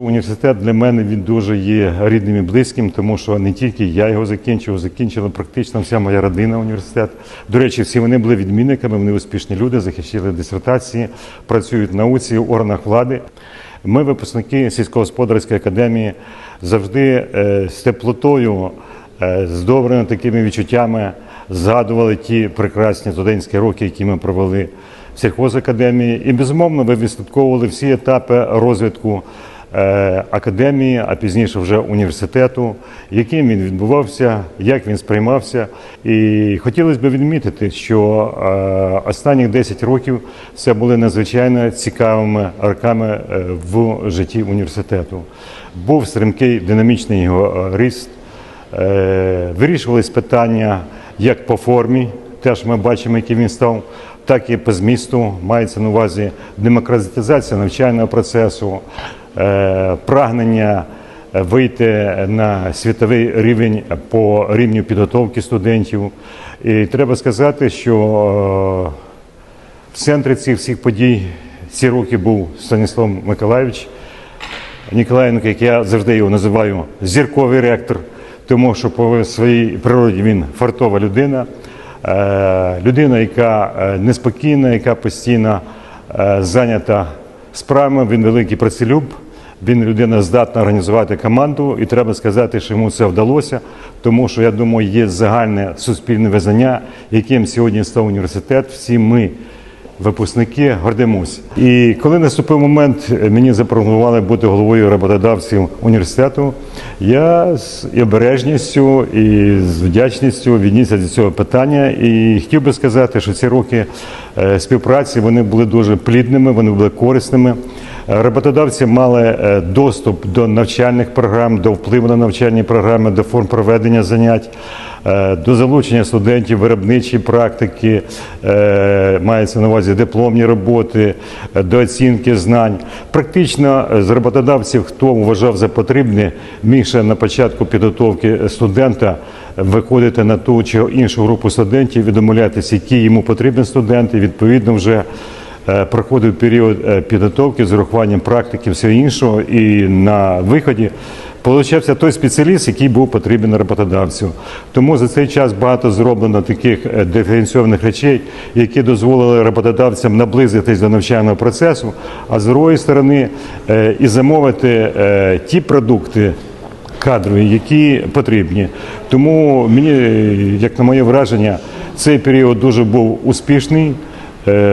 Університет для мене він дуже є рідним і близьким, тому що не тільки я його закінчив, закінчила практично вся моя родина університет. До речі, всі вони були відмінниками, вони успішні люди, захищали дисертації, працюють в науці, в органах влади. Ми, випускники сільськогосподарської академії, завжди е, з теплотою, е, з добрими такими відчуттями згадували ті прекрасні студентські роки, які ми провели в сільхозакадемії. І безумовно ви відслідковували всі етапи розвитку академії, а пізніше вже університету, яким він відбувався, як він сприймався. І хотілося б відмітити, що е, останніх 10 років це були надзвичайно цікавими роками е, в житті університету. Був стрімкий динамічний його е, ріст. Е, Вирішувались питання як по формі, теж ми бачимо, який він став, так і по змісту. Мається на увазі демократизація навчального процесу, е, прагнення вийти на світовий рівень по рівню підготовки студентів. І треба сказати, що е, в центрі цих всіх подій ці роки був Станіслав Миколаївич. Ніколаєнко, як я завжди його називаю, зірковий ректор, тому що по своїй природі він фартова людина, Е, людина, яка е, неспокійна, яка постійно е, зайнята справами, він великий працелюб, він людина здатна організувати команду, і треба сказати, що йому це вдалося, тому що я думаю, є загальне суспільне визнання, яким сьогодні став університет. Всі ми випускники гордимось. І коли наступив момент, е, мені запропонували бути головою роботодавців університету. Я з обережністю і з вдячністю віднісся до цього питання. І хотів би сказати, що ці роки е, співпраці вони були дуже плідними, вони були корисними. Роботодавці мали е, доступ до навчальних програм, до впливу на навчальні програми, до форм проведення занять, е, до залучення студентів виробничої практики, е, мається на увазі дипломні роботи, до оцінки знань. Практично з роботодавців, хто вважав за потрібне, міг ще на початку підготовки студента виходити на ту чи іншу групу студентів і домовлятися, які йому потрібні студенти, відповідно вже проходив період е, підготовки з урахуванням практики, всього іншого, і на виході получався той спеціаліст, який був потрібен роботодавцю. Тому за цей час багато зроблено таких е, диференційованих речей, які дозволили роботодавцям наблизитись до навчального процесу, а з другої сторони е, і замовити е, ті продукти кадрові, які потрібні. Тому мені, е, як на моє враження, цей період дуже був успішний е,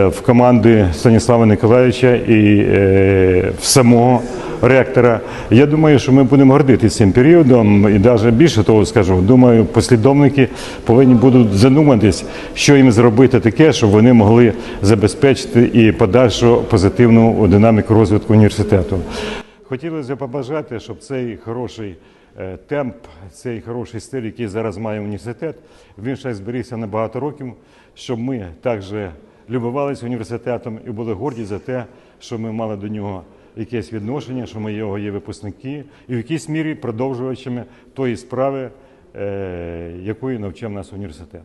в команди Станіслава Николаєвича і е, в самого ректора. Я думаю, що ми будемо гордитися цим періодом, і навіть більше того скажу, думаю, послідовники повинні будуть задуматись, що їм зробити таке, щоб вони могли забезпечити і подальшу позитивну динаміку розвитку університету. Хотілося б побажати, щоб цей хороший е, темп, цей хороший стиль, який зараз має університет, він ще зберігся на багато років, щоб ми також любувалися університетом і були горді за те, що ми мали до нього якесь відношення, що ми його є випускники, і в якійсь мірі продовжувачами тої справи, е, якою навчав нас університет.